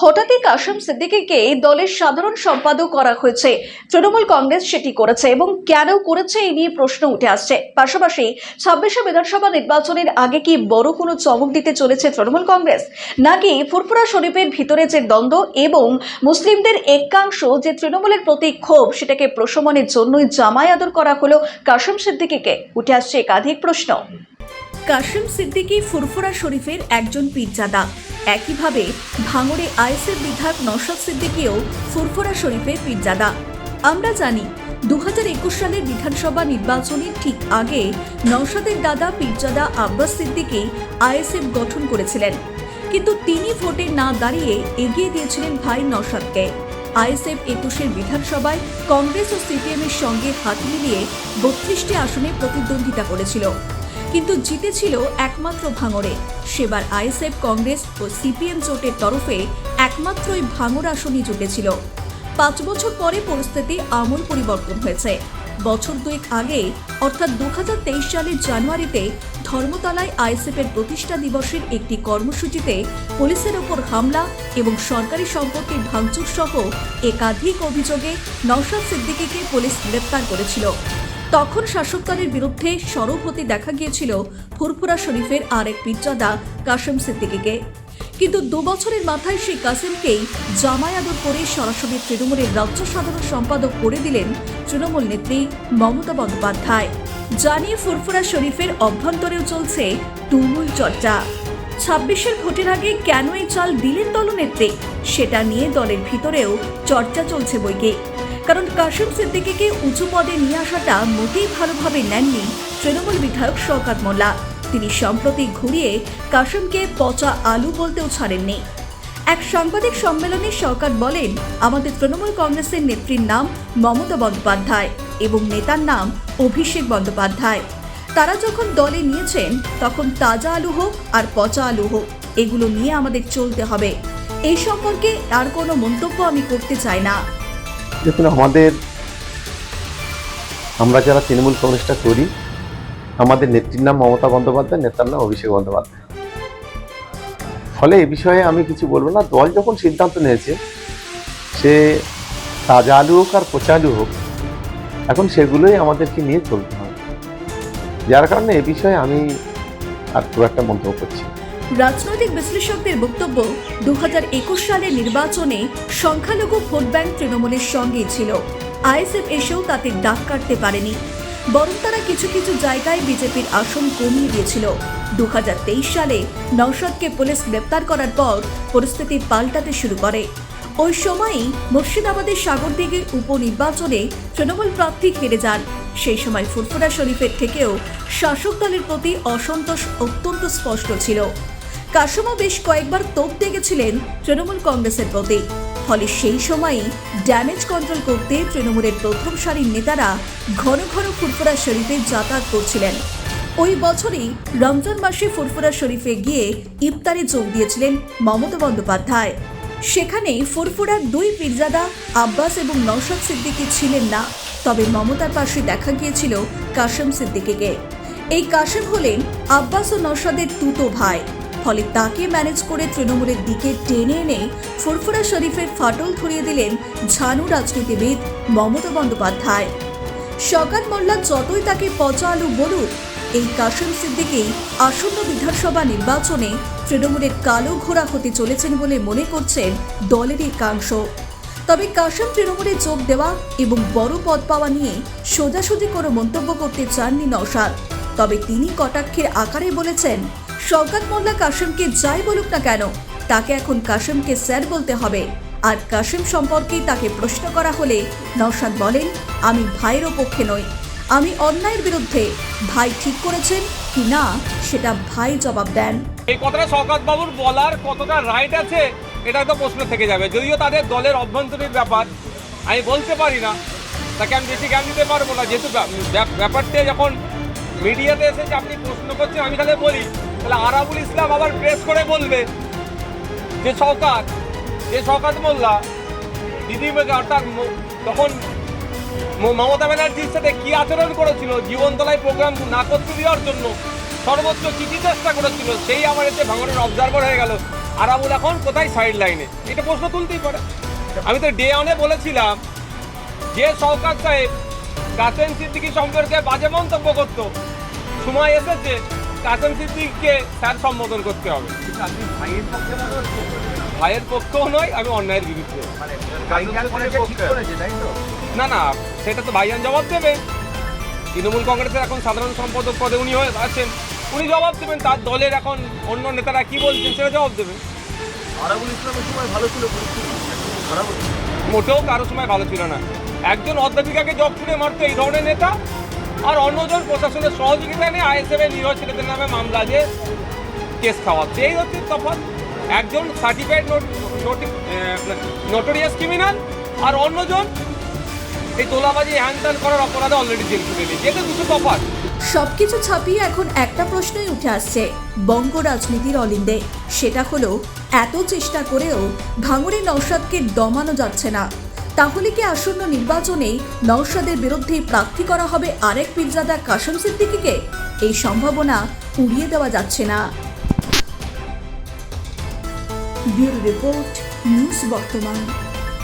হঠাৎই কাসম সিদ্দিকীকে দলের সাধারণ সম্পাদক করা হয়েছে। তৃণমূল কংগ্রেস সেটি করেছে এবং কেন করেছে এই নিয়ে প্রশ্ন উঠে আসছে। পাশাপাশি ছাব্বিশে বিধানসভা নির্বাচনের আগে কি বড় কোনো চমক দিতে চলেছে তৃণমূল কংগ্রেস? নাকি ফুরফুরা শরীফের ভিতরে যে দ্বন্দ্ব এবং মুসলিমদের একাংশ যে তৃণমূলের প্রতি ক্ষোভ, সেটাকে প্রশমনের জন্যই জামাই আদর করা হলো কাসম সিদ্দিকীকে? উঠে আসছে একাধিক প্রশ্ন। কাসিম সিদ্দিকী ফুরফুরা শরীফের একজন পীরজাদা। একইভাবে ভাঙড়ে আইএসএফ বিধায়ক নওশাদ সিদ্দিকীও ফুরফুরা শরীফের পীরজাদা। আমরা জানি দু একুশ সালের বিধানসভা নির্বাচনের ঠিক আগে নওশাদের দাদা পীরজাদা আব্বাস সিদ্দিকী আইএসএফ গঠন করেছিলেন। কিন্তু তিনি ভোটে না দাঁড়িয়ে এগিয়ে দিয়েছিলেন ভাই নওশাদকে। আইএসএফ একুশের বিধানসভায় কংগ্রেস ও সিপিএমের সঙ্গে হাত মিলিয়ে বত্রিশটি আসনে প্রতিদ্বন্দ্বিতা করেছিল। কিন্তু জিতেছিল একমাত্র ভাঙড়ে। সেবার আইএসএফ, কংগ্রেস ও সিপিএম জোটের তরফে একমাত্রই ভাঙড় আসনই জুটেছিল। পাঁচ বছর পরে পরিস্থিতি আমূল পরিবর্তন হয়েছে। বছর দুয়েক আগে, অর্থাৎ দু হাজার তেইশ সালের জানুয়ারিতে, ধর্মতলায় আইএসএফের প্রতিষ্ঠা দিবসের একটি কর্মসূচিতে পুলিশের ওপর হামলা এবং সরকারি সম্পত্তির ভাঙচুর সহ একাধিক অভিযোগে নওশাদ সিদ্দিকীকে পুলিশ গ্রেপ্তার করেছিল। তখন শাসকদলের বিরুদ্ধে সরব হতে দেখা গিয়েছিল ফুরফুরা শরীফের আর এক পীরজাদা, কাসেম সিদ্দিকীকে। কিন্তু দু বছরের মাথায় সেই কাসেমকেই জামাই আদর করে সরাসরি তৃণমূলের রাজ্য সাধারণ সম্পাদক করে দিলেন তৃণমূল নেত্রী মমতা বন্দ্যোপাধ্যায়। জানিয়ে ফুরফুরা শরীফের অভ্যন্তরেও চলছে তুমুল চর্চা। ছাব্বিশের ভোটের আগে কেন এই চাল দিলেন দলনেত্রী? সেটা নিয়ে দলের ভিতরেও চর্চা চলছে বইকে কারণ কাশিম সিদ্দিকীকে উঁচু পদে নিয়ে আসাটা মোটেই ভালোভাবে নেননি তৃণমূল বিধায়ক শওকাত মোল্লা। তিনি সম্প্রতি ঘুরিয়ে কাশিমকে পচা আলু বলতেও ছাড়েননি। এক সাংবাদিক সম্মেলনে শওকাত বলেন, আমাদের তৃণমূল কংগ্রেসের নেত্রীর নাম মমতা বন্দ্যোপাধ্যায় এবং নেতার নাম অভিষেক বন্দ্যোপাধ্যায়। তারা যখন দলে নিয়েছেন, তখন তাজা আলু হোক আর পচা আলু হোক, এগুলো নিয়ে আমাদের চলতে হবে। এই সম্পর্কে আর কোনো মন্তব্য আমি করতে চাই না। দেখুন আমাদের আমরা যারা তৃণমূল কংগ্রেসটা করি, আমাদের নেত্রীর নাম মমতা বন্দ্যোপাধ্যায়, নেতার নাম অভিষেক বন্দ্যোপাধ্যায়। ফলে এ বিষয়ে আমি কিছু বলব না। দল যখন সিদ্ধান্ত নিয়েছে সে তাজা আলু হোক আর পচা আলু হোক, এখন সেগুলোই আমাদেরকে নিয়ে চলতে হবে। যার কারণে এ বিষয়ে আমি আর খুব একটা মন্তব্য করছি। রাজনৈতিক বিশ্লেষকদের বক্তব্য দু হাজার একুশ সালের নির্বাচনে সংখ্যালঘু ভোট ব্যাংক তৃণমূলের সঙ্গেই ছিল। আইএসএফ এসেও তাতে ডাক কাটতে পারেনি। বরং তারা কিছু কিছু জায়গায় বিজেপির আসন কমিয়ে দিয়েছিল। দু হাজার তেইশ সালে নওশাদকে পুলিশ গ্রেপ্তার করার পর পরিস্থিতি পাল্টাতে শুরু করে। ওই সময়ই মুর্শিদাবাদের সাগরদিঘি উপনির্বাচনে তৃণমূল প্রার্থী হেরে যান। সেই সময় ফুরফুরা শরীফের থেকেও শাসক দলের প্রতি অসন্তোষ অত্যন্ত স্পষ্ট ছিল। কাসমও বেশ কয়েকবার তোপ দেখেছিলেন তৃণমূল কংগ্রেসের প্রতি। ফলে সেই সময়ই ড্যামেজ কন্ট্রোল করতে তৃণমূলের প্রথম সারির নেতারা ঘন ঘন ফুরফুরা শরীফে যাতায়াত করছিলেন। ওই বছরই রমজান মাসে ফুরফুরা শরীফে গিয়ে ইফতারে যোগ দিয়েছিলেন মমতা বন্দ্যোপাধ্যায়। সেখানে ফুরফুরার দুই পীরজাদা আব্বাস এবং নওশাদ সিদ্দিকী ছিলেন না, তবে মমতার পাশে দেখা গিয়েছিল কাশেম সিদ্দিকীকে। এই কাশেম হলেন আব্বাস ও নওশাদের তুতো ভাই। ফলে তাকে ম্যানেজ করে তৃণমূলের দিকে টেনে এনে ফুরফুরা শরীফের ফাটল ধরিয়ে দিলেন ঝানু রাজনীতিবিদ মমতা বন্দ্যোপাধ্যায়। সকাল মোল্লা যতই তাকে পচা আলু বলুক, এই কাসিম সিদ্দিকেই আসন্ন বিধানসভা নির্বাচনে তৃণমূলের কালো ঘোড়া হতে চলেছেন বলে মনে করছেন দলের একাংশ। তবে কাসিম তৃণমূলে যোগ দেওয়া এবং বড় পদ পাওয়া নিয়ে সোজাসুজি কোনো মন্তব্য করতে চাননি নওশাদ। তবে তিনি কটাক্ষের আকারে বলেছেন শওকাত মোল্লা কাসিমকে যাই বলুক না কেন, তাকে এখন কাসিমকে স্যার বলতে হবে। আর কাসিম সম্পর্কে তাকে প্রশ্ন করা হলে নওশাদ বলেন, আমি ভাইয়েরও পক্ষে নই। আমি অন্যায়ের বিরুদ্ধে ভাই ঠিক করেছেন কি না, সেটা ভাই জবাব দেন। এই কথাটা শওকত বাবুর বলার কতটা রাইট আছে, এটা তো প্রশ্ন থেকে যাবে। যদিও তাদের দলের অভ্যন্তরীণ ব্যাপার, আমি বলতে পারি না। তাকে আমি বেশি জ্ঞান দিতে পারব না। যেহেতু ব্যাপ- ব্যাপ- ব্যাপারটা যখন মিডিয়াতে এসেছে, আপনি প্রশ্ন করছেন, আমি তাহলে বলি তাহলে আরাবুল ইসলাম আবার প্রেস করে বলবে যে শওকাত যে শওকাত মোল্লা, দিদি অর্থাৎ তখন মমতা ব্যানার্জির সাথে কি আচরণ করেছিল, জীবনতলায় প্রোগ্রাম না করতে দেওয়ার জন্য সর্বোচ্চ চিঠি চেষ্টা করেছিল, সেই আমার এতে ভাঙনের অবজারভার হয়ে গেল। আরাবুল এখন কোথায় সাইড লাইনে এটা প্রশ্ন তুলতেই পারে। আমি তো ডে অনে বলেছিলাম যে সরকার সাহেব কাসেম সিদ্দিকি সম্পর্কে বাজে মন্তব্য করত। সময় এসেছে কাসেম সিদ্দিককে স্যার সম্বোধন করতে হবে। ভাইয়ের পক্ষেও নয়, আমি অন্যায়ের বিরুদ্ধে। না না, সেটা তো ভাইজান জবাব দেবে। তৃণমূল কংগ্রেসের এখন সাধারণ সম্পাদক পদে উনি হয়ে আছেন। উনি জবাব দেবেন, তার দলের এখন অন্য নেতারা কি বলছেন সেটা জবাব দেবেন। মোটেও কারও সময় ভালো ছিল না। একজন অধ্যাপিকাকে জব ছুড়ে মারতো এই ধরনের নেতা আর অন্যজন প্রশাসনের সহযোগিতা নিয়ে আইএসএফের নিরহ ছেলেদের নামে মামলা যে কেস খাওয়াচ্ছে। এই হচ্ছে তফাৎ। একজন সার্টিফাইড নোটোরিয়াস ক্রিমিনাল আর অন্যজন এই তোলাবাজি হ্যান করার অপরাধে অলরেডি জেল ছুটে দিয়েছে। এতে দুটো তফাৎ। সবকিছু ছাপিয়ে এখন একটা প্রশ্নই উঠে আসছে বঙ্গ রাজনীতির অলিন্দে। সেটা হলো, এত চেষ্টা করেও ভাঙড়ে নৌসাদকে দমানো যাচ্ছে না। তাহলে কি আসন্ন নির্বাচনে নওশাদের বিরুদ্ধে প্রার্থী করা হবে আরেক পীরজাদা কাসম সিদ্দিকিকে? এই সম্ভাবনা উড়িয়ে দেওয়া যাচ্ছে না। ব্যুরো রিপোর্ট, নিউজ বর্তমান।